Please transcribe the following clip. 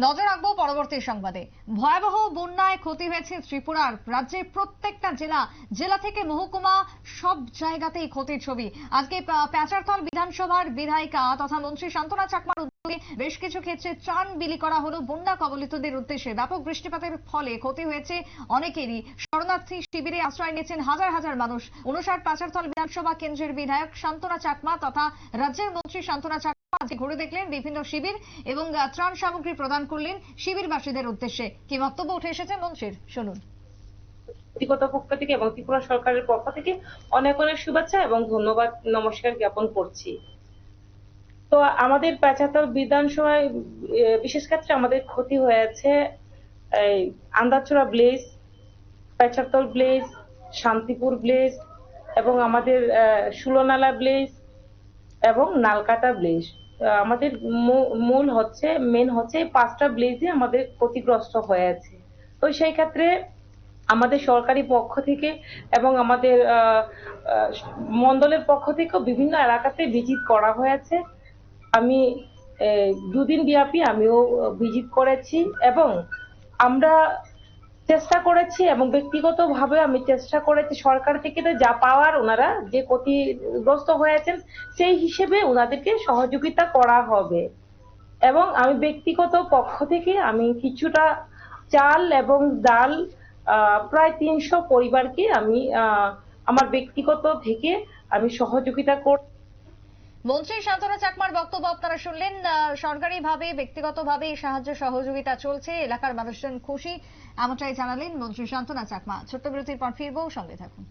নজর রাখব পরবর্তী সংবাদে। ভয়াবহ বন্যায় ক্ষতি হয়েছে ত্রিপুরার রাজ্যের প্রত্যেকটা জেলা। জেলা থেকে মহকুমা সব জায়গাতেই ক্ষতির ছবি। আজকে পা- প্যাচারথল বিধানসভার বিধায়িকা তথা মন্ত্রী শান্তনা চাকমার উদ্যোগে বেশ কিছু ক্ষেত্রে ত্রাণ বিলি করা হলো। বন্যা কবলিতদের উদ্দেশ্যে ব্যাপক বৃষ্টিপাতের ফলে ক্ষতি হয়েছে অনেকেরই। শরণার্থী শিবিরে আশ্রয় নিয়েছেন হাজার হাজার মানুষ। অনুসার প্যাচারথল বিধানসভা কেন্দ্রের বিধায়ক শান্তনা চাকমা তথা রাজ্যের মন্ত্রী শান্তনা চাকমা আজকে ঘুরে দেখলেন বিভিন্ন শিবির এবং ত্রাণ সামগ্রী প্রদান করলেন শিবিরবাসীদের উদ্দেশ্যে। কি বক্তব্য উঠে এসেছে মন্ত্রীর? শুনুন। ব্যক্তিগত পক্ষ থেকে এবং ত্রিপুরা সরকারের পক্ষ থেকে অনেক অনেক শুভেচ্ছা এবং ধন্যবাদ নমস্কার জ্ঞাপন করছি। তো আমাদের পেঁচাতল বিধানসভায় বিশেষ ক্ষেত্রে আমাদের ক্ষতি হয়েছে, এই আন্দাচড়া ব্লেজ পেঁচাতল ব্লেজ, শান্তিপুর ব্লেজ এবং আমাদের সুলনালা ব্লেজ এবং নালকাটা ব্লেজ। আমাদের মূল হচ্ছে মেন হচ্ছে পাঁচটা ব্লেজই আমাদের ক্ষতিগ্রস্ত হয়ে আছে। তো সেই ক্ষেত্রে আমাদের সরকারি পক্ষ থেকে এবং আমাদের মন্ডলের পক্ষ থেকেও বিভিন্ন এলাকাতে ভিজিট করা হয়েছে। আমি দুদিন ব্যাপী আমিও ভিজিট করেছি এবং আমরা চেষ্টা করেছি এবং ব্যক্তিগতভাবে আমি চেষ্টা করেছি সরকার থেকে তো যা পাওয়ার ওনারা যে ক্ষতিগ্রস্ত হয়েছেন, সেই হিসেবে ওনাদেরকে সহযোগিতা করা হবে। এবং আমি ব্যক্তিগত পক্ষ থেকে আমি কিছুটা চাল এবং ডাল প্রায় তিনশো পরিবারকে আমি আমার ব্যক্তিগত থেকে আমি সহযোগিতা কর মন্ত্রী শান্তনা চাকমার বক্তব্য আপনারা শুনলেন। সরকারিভাবে, ব্যক্তিগতভাবে সাহায্য সহযোগিতা চলছে, এলাকার মানুষজন খুশি, এমনটাই জানালেন মন্ত্রী শান্তনা চাকমা। ছোট্ট বিরতির পর ফিরবো, সঙ্গে থাকুন।